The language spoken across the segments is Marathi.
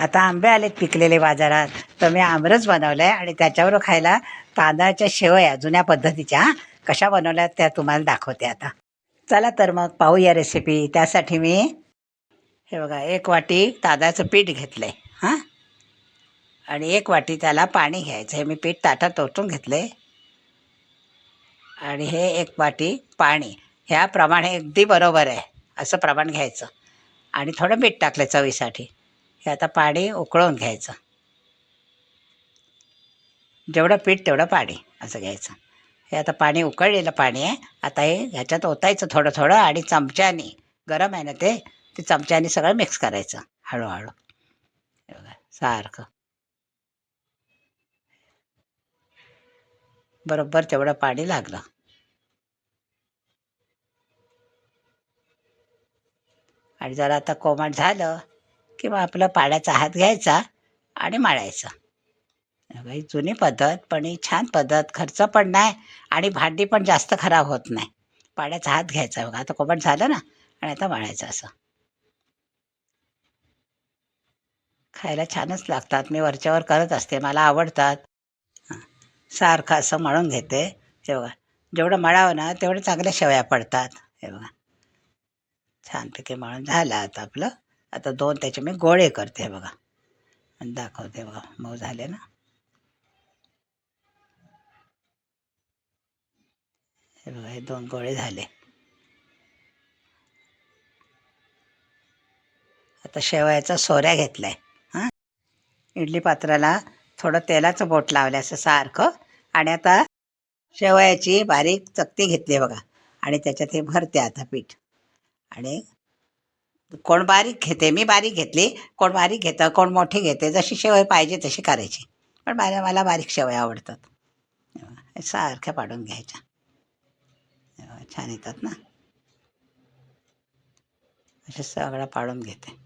आता आंबे आलेत पिकलेले बाजारात. तर मी आमरस बनवलं आहे आणि त्याच्यावर खायला तांदळाच्या शेवया जुन्या पद्धतीच्या कशा बनवल्या त्या तुम्हाला दाखवते आता. चला तर मग पाहूया रेसिपी त्यासाठी मी हे बघा एक वाटी तांदळाचं पीठ घेतलं आहे हां. आणि एक वाटी त्याला पाणी घ्यायचं. हे मी पीठ ताटात ओतून घेतलं आहे आणि हे एक वाटी पाणी. ह्याप्रमाणे अगदी बरोबर आहे असं प्रमाण घ्यायचं. आणि थोडं मीठ टाकलं चवीसाठी. हे आता पाणी उकळून घ्यायचं. जेवढं पीठ तेवढं पाणी असं घ्यायचं. हे आता पाणी उकळलेलं पाणी आहे. आता हे ह्याच्यात ओतायचं थोडं थोडं आणि चमच्याने गरम आहे ना ते ते चमच्याने सगळं मिक्स करायचं हळूहळू. सारखं. बरोबर तेवढं पाणी लागलं. आणि जरा आता कोमट झालं किंवा आपलं पाण्याचा हात घ्यायचा आणि माळायचा. काही जुनी पद्धत पण ही छान पद्धत. खर्च पण नाही आणि भांडी पण जास्त खराब होत नाही. पाण्याचा हात घ्यायचा बघा. आता कोमट झालं ना आणि आता माळायचं असं. खायला छानच लागतात. मी वरच्यावर करत असते. मला आवडतात. सारखं असं म्हणून घेते. हे बघा. जेवढं मळावं ना तेवढं चांगल्या शेवया पडतात. हे बघा. छानपैकी मळून झालं आता आपलं. आता दोन त्याचे मी गोळे करते बघा. आणि दाखवते बघा मऊ झाले ना. हे बघा हे दोन गोळे झाले. आता शेवयाचा सोऱ्या घेतलाय. हां? इडली पात्राला थोडं तेलाचं बोट लावलं असं सारखं. आणि आता शेवयाची बारीक चकती घेतली बघा. आणि त्याच्यात हे भरते आता पीठ. आणि कोण बारीक घेते मी बारीक घेतली कोण बारीक घेतं कोण मोठी घेते जशी शेवय पाहिजे तशी करायची. पण मला मला बारीक शेवय आवडतात. सारख्या पाडून घ्यायच्या. छान येतात ना? असे सगळं पाडून घेते.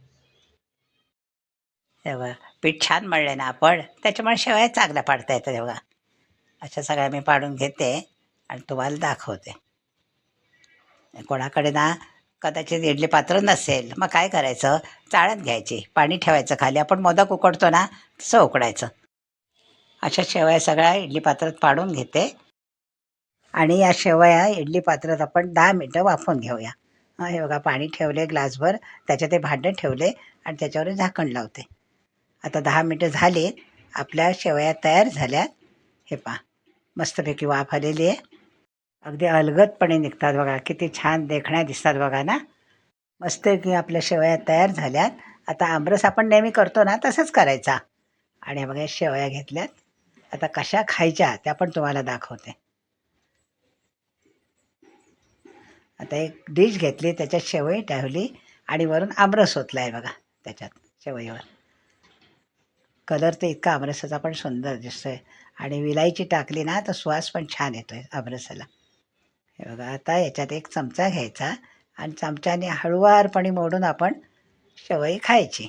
तेव्हा पीठ छान मळले ना आपण त्याच्यामुळे शेवया चांगल्या पाडता येतात तेव्हा अशा सगळ्या मी पाडून घेते आणि तुम्हाला दाखवते. कोणाकडे ना कदाचित इडली पात्र नसेल. मग काय करायचं? चाळत घ्यायची. पाणी ठेवायचं खाली. आपण मोदक उकडतो ना तसं उकडायचं. अशा शेवया सगळ्या इडली पात्रात पाडून घेते. आणि या शेवया इडली पात्रात आपण दहा मिनटं वाफून घेऊया. हे बघा पाणी ठेवले ग्लासभर. त्याच्यात ते भांडं ठेवले आणि त्याच्यावर झाकण लावते. आता दहा मिनटं झाली. आपल्या शेवया तयार झाल्या. हे पहा मस्तपैकी वाफ आलेली आहे. अगदी अलगदपणे निघतात बघा. किती छान देखण्या दिसतात बघा ना. मस्त की आपल्या शेवया तयार झाल्यात. आता आमरस आपण नेहमी करतो ना तसंच करायचा. आणि बघा शेवया घेतल्यात. आता कशा खायच्या त्या पण तुम्हाला दाखवते. आता एक डिश घेतली त्याच्यात शेवई ठेवली आणि वरून आमरस ओतला आहे बघा त्याच्यात शेवईवर. कलर तर इतका आमरसाचा पण सुंदर दिसतोय. आणि विलायची टाकली ना तर सुवास पण छान येतोय आमरसाला. हे बघा आता याच्यात एक चमचा घ्यायचा आणि चमच्याने हळुवारपणे मोडून आपण शेवई खायची.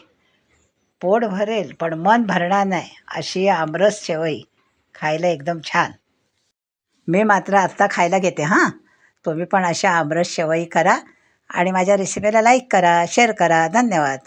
पोट भरेल पण मन भरणार नाही अशी आमरस शेवई खायला एकदम छान. मी मात्र आत्ता खायला घेते हां. तुम्ही पण अशा आमरस शेवई करा आणि माझ्या रेसिपीला लाईक करा शेअर करा. धन्यवाद.